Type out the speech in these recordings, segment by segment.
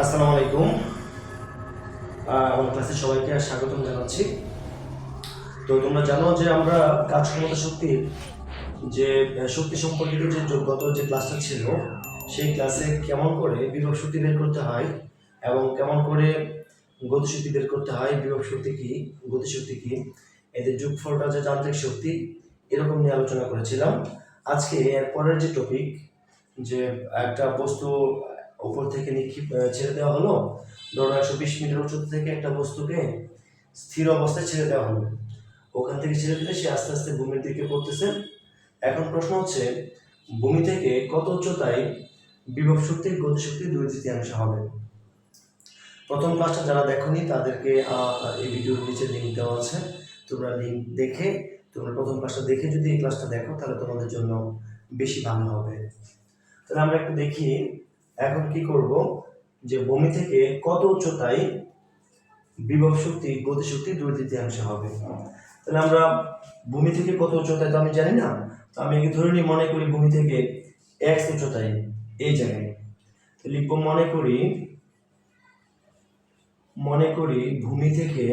আসসালামু আলাইকুম। আমার ক্লাসে সবাইকে স্বাগতম জানাচ্ছি। তো তোমরা জানো যে আমরা কাজ ক্ষমতা শক্তির যে শক্তি সম্পর্কিত যে গত যে ক্লাসটা ছিল, সেই ক্লাসে কেমন করে বিভব শক্তি বের করতে হয় এবং কেমন করে গতিশক্তি বের করতে হয়, বিভব শক্তি কি, গতিশক্তি কি, এদের যোগফলটা যে যান্ত্রিক শক্তি, এরকম নিয়ে আলোচনা করেছিলাম। আজকে এর পরের যে টপিক যে একটা বস্তু উপর থেকে নিক্ষিপ ছেড়ে দেওয়া হলো। ধরো একশো বিশ মিটার উচ্চতা থেকে একটা বস্তুকে স্থির অবস্থায় ছেড়ে দেওয়া হলো। ওখান থেকে ছেড়ে দিলে সে আস্তে আস্তে ভূমির দিকে পড়তেছে। এখন প্রশ্ন হচ্ছে, ভূমি থেকে কত উচ্চতায় বিভব শক্তি, গতিশক্তি দুই তৃতীয়াংশ হবে? প্রথম ক্লাসটা যারা দেখোনি, তাদেরকে এই ভিডিওর নিচে লিঙ্ক দেওয়া আছে। তোমরা লিঙ্ক দেখে, তোমরা প্রথম ক্লাসটা দেখে যদি এই ক্লাসটা দেখো, তাহলে তোমাদের জন্য বেশি ভালো হবে। তাহলে আমরা একটু দেখি এখন কি করব যে ভূমি থেকে কত উচ্চতায় বিভব শক্তি গতিশক্তি দুই তৃতীয়াংশ হবে। তাহলে আমরা ভূমি থেকে কত উচ্চতায়, তো আমি জানি না, তো আমি ধরে নিই, মনে করি ভূমি থেকে এক্স উচ্চতায়, এই জায়গায়। লিখব মনে করি মনে করি ভূমি থেকে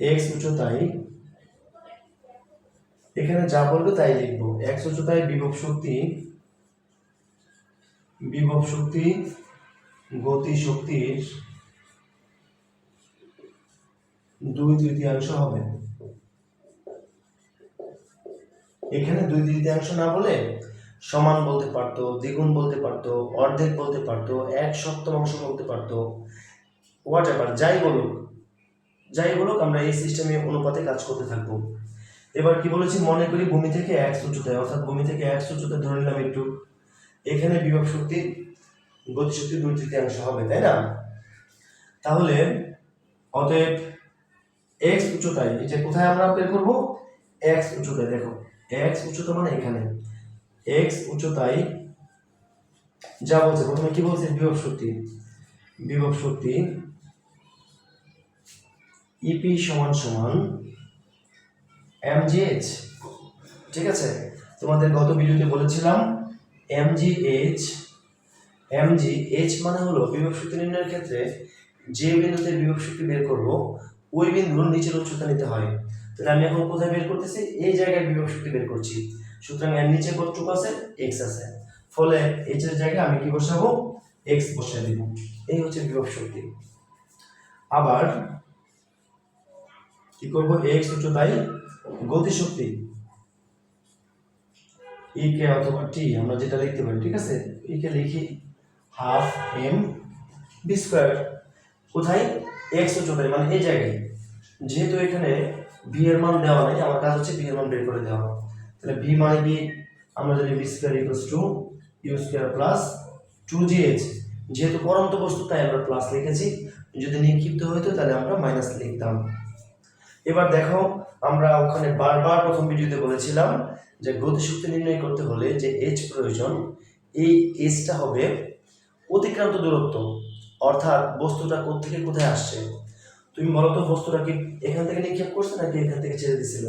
এক্স উচ্চতায় এখানে যা বলবে তাই লিখব। এক্স উচ্চতায় বিভব শক্তি বিভব শক্তি, গতি শক্তির দুই তৃতীয়াংশ হবে। এখানে দুই তৃতীয়াংশ না বলে সমান বলতে পারতো, দ্বিগুণ বলতে পারতো, অর্ধেক বলতে পারতো, এক সপ্তমাংশ বলতে পারতো। হোয়াট এভার যাই বলুক যাই বলুক, আমরা এই সিস্টেমে অনুপাতে কাজ করতে থাকব। এবার কি বলেছি? মনে করি ভূমি থেকে এক উচ্চতায় অর্থাৎ ভূমি থেকে এক উচ্চতায় ধরে নিলাম একটু। এখানে বিভব শক্তি, গতিশক্তি দুই তৃতীয়াংশ হবে, তাই না? তাহলে অতএব এক্স উচ্চতায়, এই যে কোথায় আমরা বের করব? এক্স উচ্চতায়, দেখো এক্স উচ্চতা মানে এখানে। এক্স উচ্চতায় যা বলছে, প্রথমে কি বলছে? বিভব শক্তি। বিভব শক্তি ইপি সমান সমান এমজিএইচ ঠিক আছে? তোমাদের গত ভিডিওতে বলেছিলাম এমজিএইচ এমজিএইচ মানে হলো বিভব শক্তি নির্ণয়ের ক্ষেত্রে যে বিন্দুতে বিভব শক্তি বের করব, ওই বিন্দুর নিচের উচ্চতা নিতে হয়। তাহলে আমি এখন কোথায় বের করতেছি? এই জায়গায় বিভব শক্তি বের করছি। সুতরাং এর নিচে কতটুকু আছে? এক্স আছে। ফলে এইচ এর জায়গায় আমি কি বসাবো? এক্স বসিয়ে দিব। এই হচ্ছে বিভব শক্তি। আবার কি করব? এক্স উচ্চতায় গতিশক্তি। ই কে অথবা টি আমরা যেটা লিখতে পারি, ঠিক আছে? ই কে লিখি হাফ এম বি স্কোয়ার কোথায়? এক্স উচ্চতায় মানে এই জায়গায়। যেহেতু এখানে ভি এর মান দেওয়া নেই, আমার কাজ হচ্ছে ভি এর মান বের করে দেওয়া। তাহলে ভি মানে কি? আমরা যদি B square equals two U square plus two G H যেহেতু পরন্ত বস্তু, তাই আমরা প্লাস লিখেছি। যদি নিক্ষিপ্ত হইতো, তাহলে আমরা মাইনাস লিখতাম। এবার দেখো, আমরা ওখানে বারবার প্রথম ভিডিওতে বলেছিলাম যে গতিশক্তি নির্ণয় করতে হলে যে এইচ প্রয়োজন, এই এইচটা হবে অতিক্রান্ত দূরত্ব, অর্থাৎ বস্তুটা কোত্থেকে কোথায় আসছে। তুমি বলো তো বস্তুটা কি এখান থেকে নিক্ষেপ করছে নাকি এখান থেকে ছেড়ে দিছিল?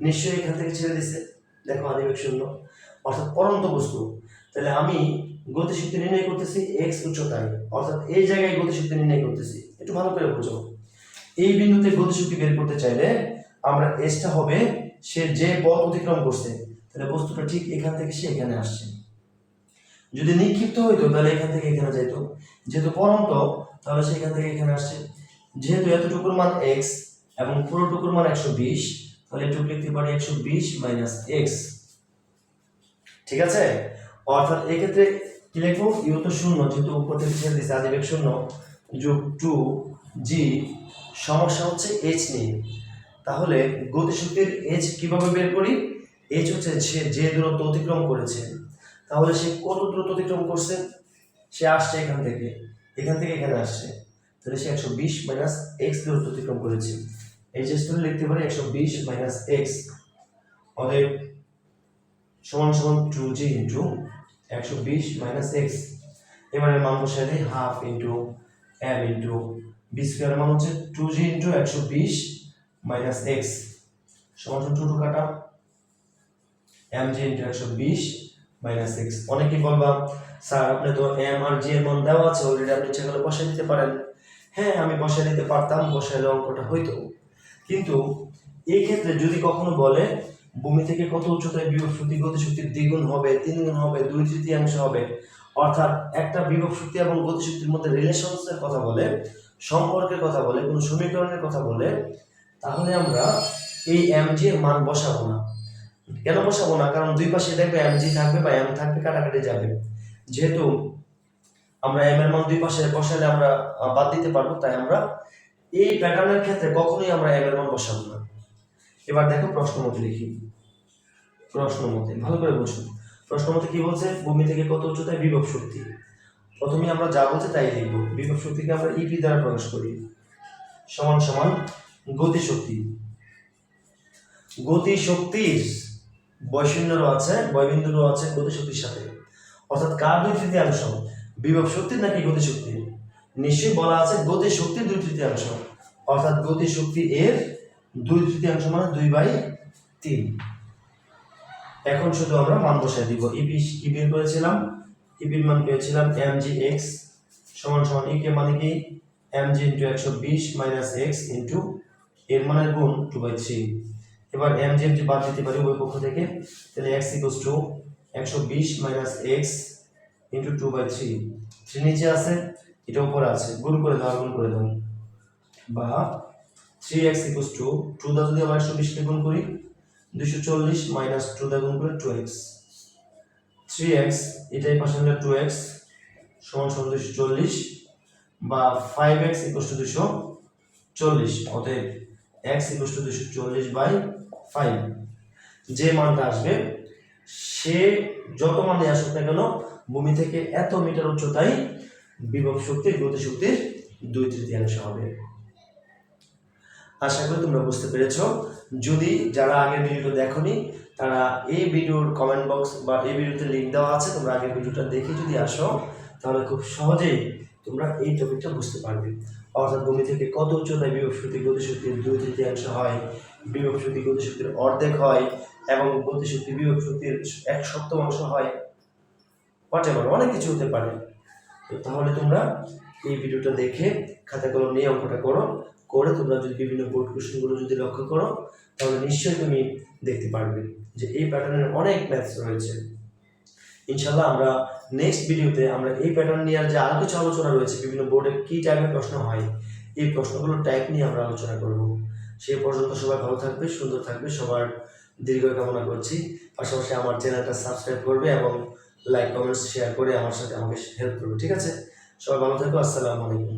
নিশ্চয়ই এখান থেকে ছেড়ে দিছে। দেখো আদিবেগ শূন্য। অর্থাৎ পরন্ত বস্তু। তাহলে আমি গতিশক্তি নির্ণয় করতেছি এক্স উচ্চতায়, অর্থাৎ এই জায়গায় গতিশক্তি নির্ণয় করতেছি। একটু ভালো করে বুঝো। এই বিন্দুতে গতিশক্তি বের করতে চাইলে আমরা এসটা হবে সে যে পথ অতিক্রম করছে। তাহলে বস্তুটা ঠিক এখান থেকে সে এখানে আসছে। যদি নিক্ষিপ্ত হইতো, তাহলে এখান থেকে এখানে যাইতো। যেহেতু পরন্ত, তাহলে সে এখান থেকে এখানে আসছে। যেহেতু এতটুকুর মান এক্স এবং পুরোটুকুর মান একশো বিশ, তাহলে এটুকু লিখতে পারি একশো বিশ মাইনাস এক্স ঠিক আছে? অর্থাৎ এক্ষেত্রে কি লিখব? ইউ তো শূন্য, যেহেতু উপর থেকে ছেড়ে দিচ্ছে আদিবেগ শূন্য যোগ টু জি সমস্যা হচ্ছে এইচ নিয়ে। তাহলে গতিশক্তির এইচ কীভাবে বের করি? এইচ হচ্ছে সে যে দূরত্ব অতিক্রম করেছে। তাহলে সে কত দূরত্ব অতিক্রম করছে? সে আসছে এখান থেকে। এখান থেকে এখানে আসছে। তাহলে সে একশো বিশ মাইনাস এক্স দূরত্ব অতিক্রম করেছে। এইচ এস তুলে লিখতে পারি একশো বিশ মাইনাস এক্স অতএব সমান সমান টু জি ইন্টু একশো বিশ মাইনাস এক্স এবারে মান বসাই half into M into B square মান হচ্ছে টু জি ইন্টু একশো বিশ মাইনাস এক্স সমান সমান টু কাটা এম জি ইন্টু একশো বিশ মাইনাস এক্স অনেকেই বলবা, স্যার, আপনি তো এম আর জি এর মান দেওয়া আছে অলরেডি আপনি করলে বসাই দিতে পারেন। হ্যাঁ আমি বসাই দিতে পারতাম বসাইলে অঙ্কটা হইতো। কিন্তু এই ক্ষেত্রে যদি কখনো বলে, ভূমি থেকে কত উচ্চতায় বিভব শক্তি গতিশক্তির দ্বিগুণ হবে তিন গুণ হবে, দুই তৃতীয়াংশ হবে? অর্থাৎ একটা বিভব শক্তি এবং গতিশক্তির মধ্যে রিলেশনসের কথা বলে সম্পর্কের কথা বলে, কোনো সমীকরণের কথা বলে, তাহলে আমরা এই এম জি এর মান বসাবো না। কেন বসাবো না? কারণ দুই পাশে দেখবে এম জি থাকবে বা এম থাকবে, কাটাকাটি যাবে। যেহেতু আমরা এম এর মান দুই পাশে বসালে আমরা বাদ দিতে পারব, তাই আমরা এই প্যাটার্নের ক্ষেত্রে কখনোই আমরা এম এর মান বসাবো না। এবার দেখো প্রশ্ন মতে লিখি। প্রশ্ন মতে ভালো করে বুঝুন প্রশ্ন মতে কি বলছে? ভূমি থেকে কত উচ্চতায় বিভব শক্তি? প্রথমে আমরা যা বলছে তাই লিখব। বিভব শক্তিকে আমরা ইপি দ্বারা প্রকাশ করি। সমান সমান গতি শক্তি। গতি শক্তির বৈশূন্যরও আছে বয়বিন্দুরও আছে গতি শক্তির সাথে। অর্থাৎ কার দুই তৃতীয়াংশ? বিভব শক্তির নাকি গতি শক্তির? নিশ্চয়ই বলা আছে গতি শক্তির দুই তৃতীয়াংশ। অর্থাৎ গতি শক্তি এর দুই তৃতীয়াংশ মানে দুই বাই তিন। এখন শুধু আমরা মান বসাই দিব। ইপি কি বের করেছিলাম। ইপির মান পেয়েছিলাম এম জি এক্স সমান সমান ই কে মানে কি? এম জি ইন্টু একশো বিশ মাইনাস এক্স ইন্টু এর মানের গুণ টু বাই থ্রি। এবার এম জি এম জি বাদ দিতে পারি ওই পক্ষ থেকে, তাহলে এক্স ইকুয়াস টু একশো বিশ minus X into two by three. Three নিচে আছে, এটা উপরে আছে। গুণ করে দাও, গুণ করে দাও। বা three X equals two two দা যদি আমরা একশো বিশকে গুণ করি দুশো চল্লিশ মাইনাস টু দা গুণ করে টু এক্স। থ্রি এক্স এটাই পাশে হলে টু এক্স সমান সমান দুশো চল্লিশ বা ফাইভ এক্স ইকুয়াস টু দুশো চল্লিশ, অতএব এক্স ইকুয়াস টু দুশো চল্লিশ বাই ফাইভ যে মানটা আসবে, সে যত মানে আসুক না কেন, ভূমি থেকে এত মিটার উচ্চতায় বিভব শক্তির গতি শক্তির দুই তৃতীয়াংশ হবে। আশা করি তোমরা বুঝতে পেরেছ। যদি যারা আগের ভিডিওটা দেখোনি তারা এই ভিডিওর কমেন্ট বক্স বা এই ভিডিওতে লিঙ্ক দেওয়া আছে, তোমরা আগের ভিডিওটা দেখে যদি আসো, তাহলে খুব সহজেই তোমরা এই টপিকটা বুঝতে পারবে। অর্থাৎ ভূমি থেকে কত উচ্চতায় বিভব শক্তি, গতিশক্তির দুই তৃতীয়াংশ হয়, বিভব শক্তি, গতিশক্তির অর্ধেক হয়, এবং গতিশক্তি, বিভব শক্তির এক সপ্তমাংশ হয়। হোয়াট অনেক কিছু হতে পারে। তো তাহলে তোমরা এই ভিডিওটা দেখে খাতা কলম নিয়ে অঙ্কটা করো, করে তোমরা যদি বিভিন্ন বোর্ড কোশ্চেনগুলো যদি লক্ষ্য করো, তাহলে নিশ্চয়ই তুমি দেখতে পারবে। যে এই প্যাটার্নের অনেক ম্যাথস রয়েছে। ইনশাল্লাহ আমরা নেক্সট ভিডিওতে আমরা এই প্যাটার্ন নিয়ে আর যে আরও কিছু আলোচনা রয়েছে, বিভিন্ন বোর্ডে কি টাইপের প্রশ্ন হয়, এই প্রশ্নগুলোর টাইপ নিয়ে আমরা আলোচনা করব। সেই পর্যন্ত সবাই ভালো থাকবে, সুন্দর থাকবে, সবার দীর্ঘ কামনা করছি। পাশাপাশি আমার চ্যানেলটা সাবস্ক্রাইব করবে এবং লাইক কমেন্টস শেয়ার করে আমার সাথে আমাকে হেল্প করবে, ঠিক আছে? সবাই ভালো থাকো, আসসালামু আলাইকুম.